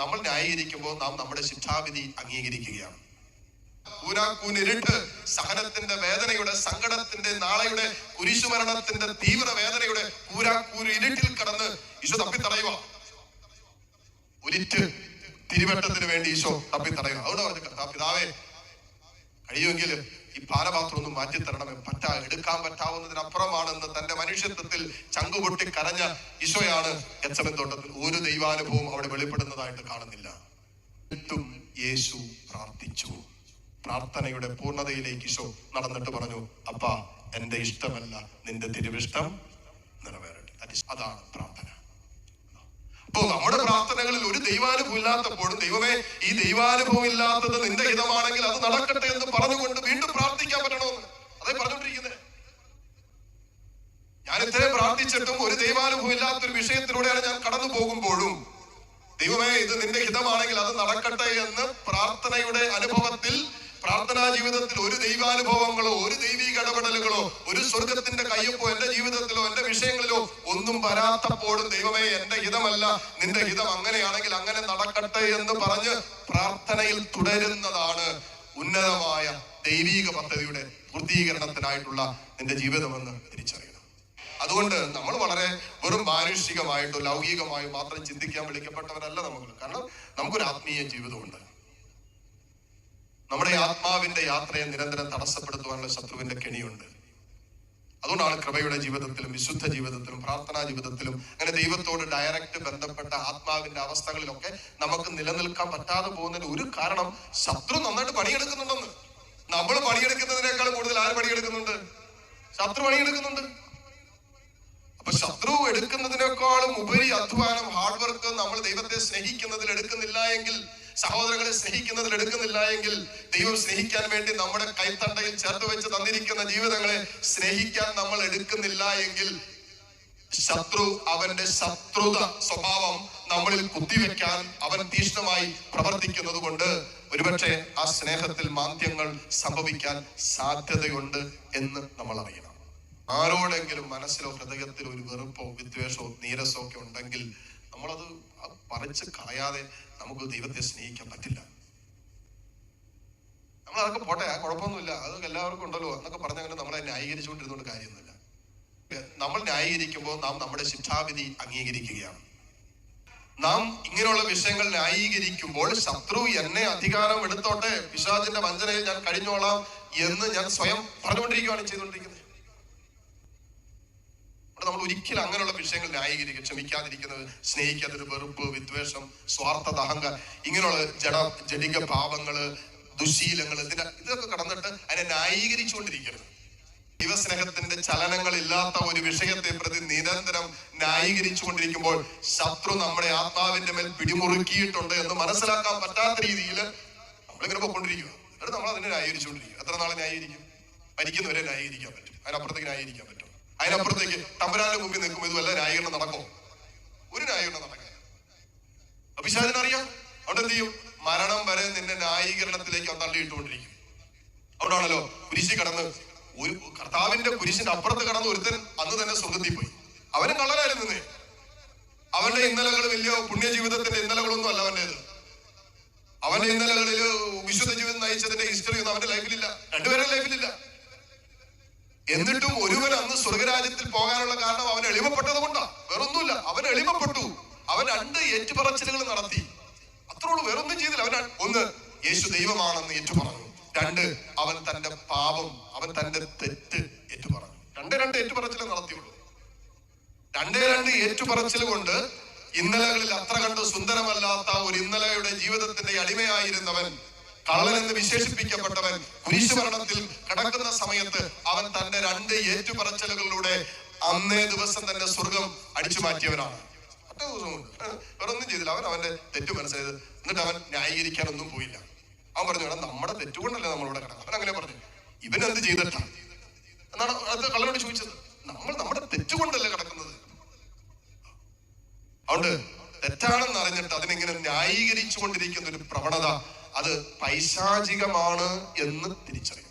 നമ്മൾ ന്യായീകരിക്കുമ്പോൾ നാം നമ്മുടെ ശിക്ഷാവിധി അംഗീകരിക്കുകയാണ്. ൂനിരുട്ട് സഹനത്തിന്റെ വേദനയുടെ സങ്കടത്തിന്റെ നാളെയുടെ കുരിശുമരണത്തിന്റെ തീവ്ര വേദനയുടെ ഇരുട്ടിൽ കടന്ന് ഈശോ തപ്പിത്തടയുക. ഒരിറ്റ് തിരുവട്ടത്തിന് വേണ്ടി ഈശോ തപ്പിത്തടയുക. അവിടെ പറഞ്ഞു പിതാവേ കഴിയുമെങ്കിൽ ഈ ഭാരപാത്രം ഒന്ന് മാറ്റിത്തരണമേ. പറ്റ എടുക്കാൻ പറ്റാവുന്നതിനപ്പുറമാണെന്ന് തന്റെ മനുഷ്യത്വത്തിൽ ചങ്കുപൊട്ടി കരഞ്ഞ ഈശോയാണ് എച്ചമൻ തോട്ടത്തിൽ ഒരു ദൈവാനുഭവം അവിടെ വെളിപ്പെടുന്നതായിട്ട് കാണുന്നില്ല. എന്നിട്ടും യേശു പ്രാർത്ഥിച്ചു. പ്രാർത്ഥനയുടെ പൂർണതയിലേക്ക് ഈശോ നടന്നിട്ട് പറഞ്ഞു അപ്പാ എന്റെ ഇഷ്ടമല്ല. നിന്റെ തിരുവിഷ്ടം നിറവേറട്ടെ. അതാണ് പ്രാർത്ഥന അപ്പോ നമ്മുടെ പ്രാർത്ഥനകളിൽ ഒരു ദൈവാനുഭവം ഇല്ലാത്തപ്പോഴും ദൈവമേ ഈ ദൈവാനുഭവം ഇല്ലാത്തത് നിന്റെ ഹിതമാണെങ്കിൽ അത് നടക്കട്ടെ എന്ന് പറഞ്ഞുകൊണ്ട് വീണ്ടും പ്രാർത്ഥിക്കാൻ പറ്റണമെന്ന് അതേ പറഞ്ഞുകൊണ്ടിരിക്കുന്നത് ഞാൻ ഇത്രയും പ്രാർത്ഥിച്ചിട്ടും ഒരു ദൈവാനുഭവം ഇല്ലാത്തൊരു വിഷയത്തിലൂടെയാണ് ഞാൻ കടന്നു പോകുമ്പോഴും ദൈവമേ ഇത് നിന്റെ ഹിതമാണെങ്കിൽ അത് നടക്കട്ടെ എന്ന് പ്രാർത്ഥനയുടെ പ്രാർത്ഥനാ ജീവിതത്തിൽ ഒരു ദൈവാനുഭവങ്ങളോ ഒരു ദൈവിക ഇടപെടലുകളോ ഒരു സ്വർഗത്തിന്റെ കയ്യൊപ്പോ എന്റെ ജീവിതത്തിലോ എന്റെ വിഷയങ്ങളിലോ ഒന്നും വരാത്തപ്പോഴും ദൈവമേ എന്റെ ഹിതമല്ല നിന്റെ ഹിതം അങ്ങനെയാണെങ്കിൽ അങ്ങനെ നടക്കട്ടെ എന്ന് പറഞ്ഞ് പ്രാർത്ഥനയിൽ തുടരുന്നതാണ് ഉന്നതമായ ദൈവീക പദ്ധതിയുടെ പൂർത്തീകരണത്തിനായിട്ടുള്ള നിന്റെ ജീവിതമെന്ന് തിരിച്ചറിയണം. അതുകൊണ്ട് നമ്മൾ വളരെ വെറും മാനുഷികമായിട്ടോ ലൗകികമായോ മാത്രം ചിന്തിക്കാൻ വിളിക്കപ്പെട്ടവരല്ല നമ്മൾ കാരണം നമുക്കൊരു ആത്മീയ ജീവിതമുണ്ട്. നമ്മുടെ ആത്മാവിന്റെ യാത്രയെ നിരന്തരം തടസ്സപ്പെടുത്തുവാനുള്ള ശത്രുവിന്റെ കെണിയുണ്ട്. അതുകൊണ്ടാണ് കൃപയുടെ ജീവിതത്തിലും വിശുദ്ധ ജീവിതത്തിലും പ്രാർത്ഥനാ ജീവിതത്തിലും അങ്ങനെ ദൈവത്തോട് ഡയറക്റ്റ് ബന്ധപ്പെട്ട ആത്മാവിന്റെ അവസ്ഥകളിലൊക്കെ നമുക്ക് നിലനിൽക്കാൻ പറ്റാതെ പോകുന്നതിന് ഒരു കാരണം ശത്രു നന്നായിട്ട് പണിയെടുക്കുന്നുണ്ടെന്ന്. നമ്മൾ പണിയെടുക്കുന്നതിനേക്കാൾ കൂടുതൽ ആര് പണിയെടുക്കുന്നുണ്ട്? ശത്രു പണിയെടുക്കുന്നുണ്ട്. അപ്പൊ ശത്രു എടുക്കുന്നതിനേക്കാളും ഉപരി അധ്വാനം ഹാർഡ് വർക്ക് നമ്മൾ ദൈവത്തെ സ്നേഹിക്കുന്നതിൽ എടുക്കുന്നില്ല എങ്കിൽ സഹോദരങ്ങളെ സ്നേഹിക്കുന്നതിൽ എടുക്കുന്നില്ല എങ്കിൽ ദൈവം സ്നേഹിക്കാൻ വേണ്ടി നമ്മുടെ കൈത്തണ്ടയിൽ ചേർത്ത് വെച്ച് തന്നിരിക്കുന്ന ജീവിതങ്ങളെ സ്നേഹിക്കാൻ നമ്മൾ എടുക്കുന്നില്ല എങ്കിൽ ശത്രു അവന്റെ ശത്രുത സ്വഭാവം നമ്മളിൽ കുത്തിവെക്കാൻ അവൻ തീഷ്ണമായി പ്രവർത്തിക്കുന്നത് കൊണ്ട് ഒരുപക്ഷെ ആ സ്നേഹത്തിൽ മാന്ദ്യങ്ങൾ സംഭവിക്കാൻ സാധ്യതയുണ്ട് എന്ന് നമ്മൾ അറിയണം ആരോടെങ്കിലും മനസ്സിലോ ഹൃദയത്തിലോ ഒരു വെറുപ്പോ വിദ്വേഷമോ നീരസോ ഒക്കെ ഉണ്ടെങ്കിൽ നമ്മളത് അത് പറിച്ച് കളയാതെ നമുക്ക് ദൈവത്തെ സ്നേഹിക്കാൻ പറ്റില്ല. നമ്മൾ അതൊക്കെ പോട്ടെ ആ കുഴപ്പമൊന്നുമില്ല. അത് എല്ലാവർക്കും ഉണ്ടല്ലോ. എന്നൊക്കെ പറഞ്ഞങ്ങനെ നമ്മളെ ന്യായീകരിച്ചുകൊണ്ടിരുന്നുകൊണ്ട് കാര്യമൊന്നുമില്ല. നമ്മൾ ന്യായീകരിക്കുമ്പോൾ നാം നമ്മുടെ ശിക്ഷാവിധി അംഗീകരിക്കുകയാണ്. നാം ഇങ്ങനെയുള്ള വിഷയങ്ങൾ ന്യായീകരിക്കുമ്പോൾ ശത്രു എന്നെ അധികാരം എടുത്തോട്ടെ പിശാചിന്റെ വഞ്ചനയിൽ ഞാൻ കഴിഞ്ഞോളാം എന്ന് ഞാൻ സ്വയം പറഞ്ഞുകൊണ്ടിരിക്കുകയാണ് ചെയ്തുകൊണ്ടിരിക്കുന്നത്. ഒരിക്കലും അങ്ങനെയുള്ള വിഷയങ്ങൾ ന്യായീകരിക്കുക ക്ഷമിക്കാതിരിക്കുന്നത് സ്നേഹിക്കാത്തൊരു വെറുപ്പ് വിദ്വേഷം സ്വാർത്ഥത അഹങ്കാരം ഇങ്ങനെയുള്ള ജഡ ജടിക ഭാവങ്ങൾ ദുശീലങ്ങൾ ഇതിന്റെ ഇതൊക്കെ കടന്നിട്ട് അതിനെ ന്യായീകരിച്ചുകൊണ്ടിരിക്കരുത് ദൈവസ്നേഹത്തിന്റെ ചലനങ്ങൾ ഇല്ലാത്ത ഒരു വിഷയത്തെ പ്രതി നിരന്തരം ന്യായീകരിച്ചു കൊണ്ടിരിക്കുമ്പോൾ ശത്രു നമ്മുടെ ആത്മാവിന്റെ മേൽ പിടിമുറുക്കിയിട്ടുണ്ട് എന്ന് മനസ്സിലാക്കാൻ പറ്റാത്ത രീതിയിൽ നമ്മളിങ്ങനെ പോയിക്കൊണ്ടിരിക്കുക എന്നിട്ട് നമ്മൾ അതിനെ ന്യായീകരിച്ചുകൊണ്ടിരിക്കും എത്ര നാളെ ന്യായീകരിക്കും? മരിക്കുന്നവരെ ന്യായീകരിക്കാൻ പറ്റും. അതിനപ്പുറത്തേക്ക് ന്യായീകരിക്കാൻ പറ്റും. അതിനപ്പുറത്തേക്ക് തമ്പുരാന്റെ മുമ്പിൽ നിൽക്കും. ഇതുമല്ല ന്യായീകരണം നടക്കോ. ഒരു ന്യായീകരണം നടക്കില്ല. അഭിഷാദിനറിയാം അവിടെ എന്ത് ചെയ്യും? മരണം വരെ നിന്നെ ന്യായീകരണത്തിലേക്ക് അവൻ തള്ളിയിട്ടുകൊണ്ടിരിക്കും. അവിടാണല്ലോ കുരിശി കടന്ന് ഒരു കർത്താവിന്റെ കുരിശിന്റെ അപ്പുറത്ത് കടന്ന് ഒരുത്തൻ അന്ന് തന്നെ സ്വർഗത്തിൽ പോയി. അവനും കള്ളനായിരുന്നു നിന്നേ. അവന്റെ ഇന്നലകൾ വലിയ പുണ്യജീവിതത്തിന്റെ ഇന്നലകളൊന്നും അല്ല അവന്റേത്. അവന്റെ ഇന്നലകളിൽ വിശുദ്ധ ജീവിതം നയിച്ചതിന്റെ ഹിസ്റ്ററി ഒന്നും അവന്റെ ലൈഫിലില്ല രണ്ടുപേരുടെ ലൈഫിലില്ല എന്നിട്ടും ഒരുവൻ അന്ന് സ്വർഗരാജ്യത്തിൽ പോകാനുള്ള കാരണം അവൻ എളിമപ്പെട്ടത് കൊണ്ടാ. വേറൊന്നുമില്ല അവൻ എളിമപ്പെട്ടു. അവൻ രണ്ട് ഏറ്റുപറച്ചിലുകൾ നടത്തി. അത്രയുള്ളൂ വേറൊന്നും ചെയ്തില്ല. അവൻ ഒന്ന് യേശു ദൈവമാണെന്ന് ഏറ്റുപറഞ്ഞു. രണ്ട് അവൻ തന്റെ പാപം അവൻ തന്റെ തെറ്റ് ഏറ്റുപറഞ്ഞു. രണ്ട് രണ്ട് ഏറ്റുപറച്ചിലും നടത്തിയുള്ളൂ. രണ്ടേ രണ്ട് ഏറ്റുപറച്ചിൽ കൊണ്ട് ഇന്നലകളിൽ അത്ര കണ്ട് സുന്ദരമല്ലാത്ത ഒരു ഇന്നലയുടെ ജീവിതത്തിന്റെ അടിമയായിരുന്നവൻ കള്ളൻ എന്ന് വിശേഷിപ്പിക്കപ്പെട്ടവൻ കുരിശുമരണത്തിൽ കിടക്കുന്ന സമയത്ത് അവൻ തന്റെ രണ്ട് ഏറ്റുപറച്ചലുകളിലൂടെ അന്നേ ദിവസം തന്നെ സ്വർഗം അടിച്ചു മാറ്റിയവനാണ്. ഒറ്റ വേറൊന്നും ചെയ്തില്ല. അവൻ അവന്റെ തെറ്റ് മനസ്സിലായത് എന്നിട്ട് അവൻ ന്യായീകരിക്കാനൊന്നും പോയില്ല. അവൻ പറഞ്ഞു വേണം നമ്മുടെ തെറ്റുകൊണ്ടല്ലേ നമ്മളിവിടെ കിടക്കുന്നത്? അവൻ അങ്ങനെ പറഞ്ഞു ഇവൻ എന്ത് ചെയ്തിട്ടാ? എന്നാണ് അത് കള്ളനോട് ചോദിച്ചത്. നമ്മൾ നമ്മുടെ തെറ്റുകൊണ്ടല്ലേ കിടക്കുന്നത്? അതുകൊണ്ട് തെറ്റാണെന്ന് അറിഞ്ഞിട്ട് അതിനെങ്ങനെ ന്യായീകരിച്ചു കൊണ്ടിരിക്കുന്ന ഒരു പ്രവണത അത് പൈശാചികമാണ് എന്ന് തിരിച്ചറിയും